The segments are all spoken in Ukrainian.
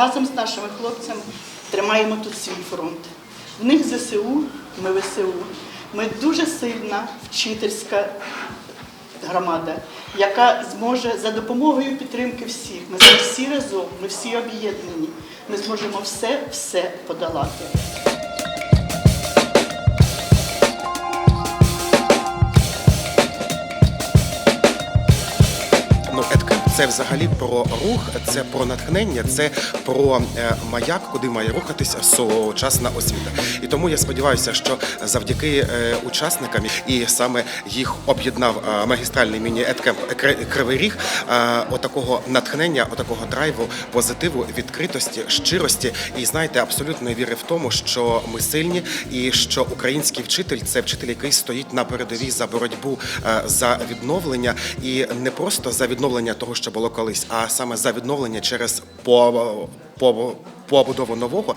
разом з нашими хлопцями тримаємо тут свій фронт. В них ЗСУ, ми ВСУ. Ми дуже сильна вчительська громада, яка зможе за допомогою підтримки всіх. Ми всі разом, ми всі об'єднані. Ми зможемо все, все подолати. Це взагалі про рух, це про натхнення, це про е, маяк, куди має рухатися сучасна освіта. І тому я сподіваюся, що завдяки е, учасникам і саме їх об'єднав е, магістральний міні Едкемп Кри- Кривий Ріг, отакого натхнення, отакого драйву, позитиву, відкритості, щирості і знаєте, абсолютної віри в тому, що ми сильні, і що український вчитель це вчитель, який стоїть на передовій за боротьбу за відновлення, і не просто за відновлення того, що було колись, а саме за відновлення через по, по, побудову нового.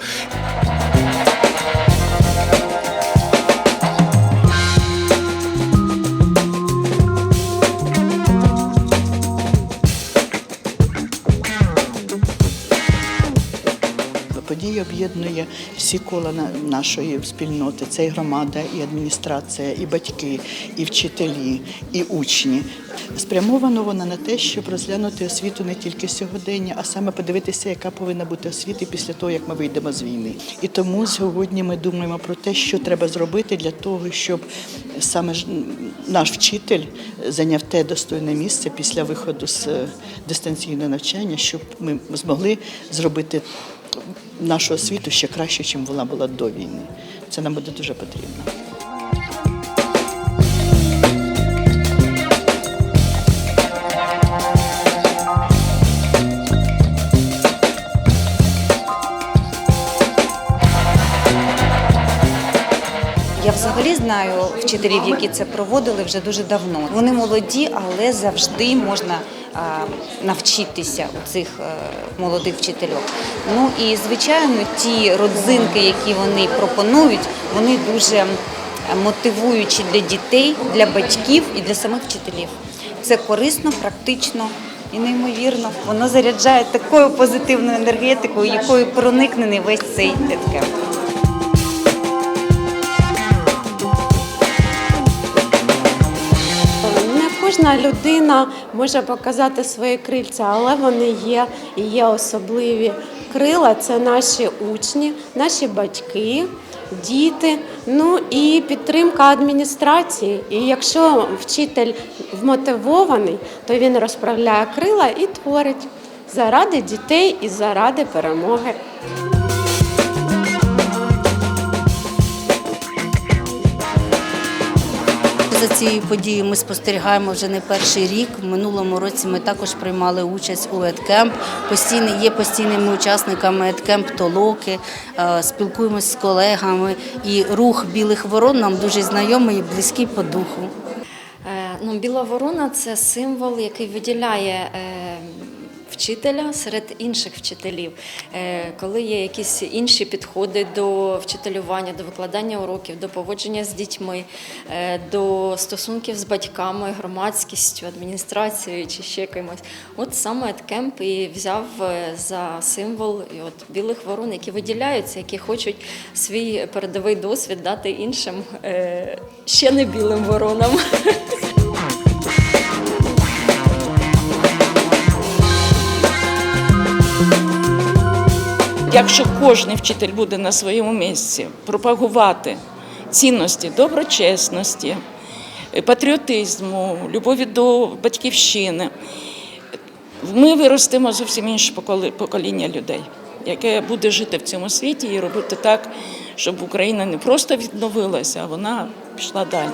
Подія об'єднує всі кола на- нашої спільноти. Це і громада, і адміністрація, і батьки, і вчителі, і учні. Спрямовано вона на те, щоб розглянути освіту не тільки сьогодення, а саме подивитися, яка повинна бути освіта після того, як ми вийдемо з війни. І тому сьогодні ми думаємо про те, що треба зробити для того, щоб саме наш вчитель зайняв те достойне місце після виходу з е, дистанційного навчання, щоб ми змогли зробити нашу освіту ще краще, ніж вона була до війни. Це нам буде дуже потрібно. Взагалі знаю вчителів, які це проводили вже дуже давно. Вони молоді, але завжди можна навчитися у цих е, молодих вчительок. Ну і звичайно, ті родзинки, які вони пропонують, вони дуже мотивуючі для дітей, для батьків і для самих вчителів. Це корисно, практично. І неймовірно, воно заряджає такою позитивною енергетикою, якою проникнений весь цей еткемп. Кожна людина може показати свої крильця, але вони є і є особливі крила. Це наші учні, наші батьки, діти, ну і підтримка адміністрації. І якщо вчитель вмотивований, то він розправляє крила і творить заради дітей і заради перемоги. За цією подією ми спостерігаємо вже не перший рік. В минулому році ми також приймали участь у Едкемп. Постійно є постійними учасниками Едкемп Толоки, спілкуємось спілкуємося з колегами. І рух білих ворон нам дуже знайомий і близький по духу. Е, Ну, біла ворона це символ, який виділяє е, вчителя серед інших вчителів. Е, Коли є якісь інші підходи до вчителювання, до викладання уроків, до поводження з дітьми, е, до стосунків з батьками, громадськістю, адміністрацією чи ще кимось. От саме Еткемп і взяв е, за символ і от білих ворон, які виділяються, які хочуть свій передовий досвід дати іншим ще не білим воронам. Якщо кожен вчитель буде на своєму місці пропагувати цінності доброчесності, патріотизму, любові до батьківщини, ми виростемо зовсім інше покоління людей, яке буде жити в цьому світі і робити так, щоб Україна не просто відновилася, а вона пішла далі.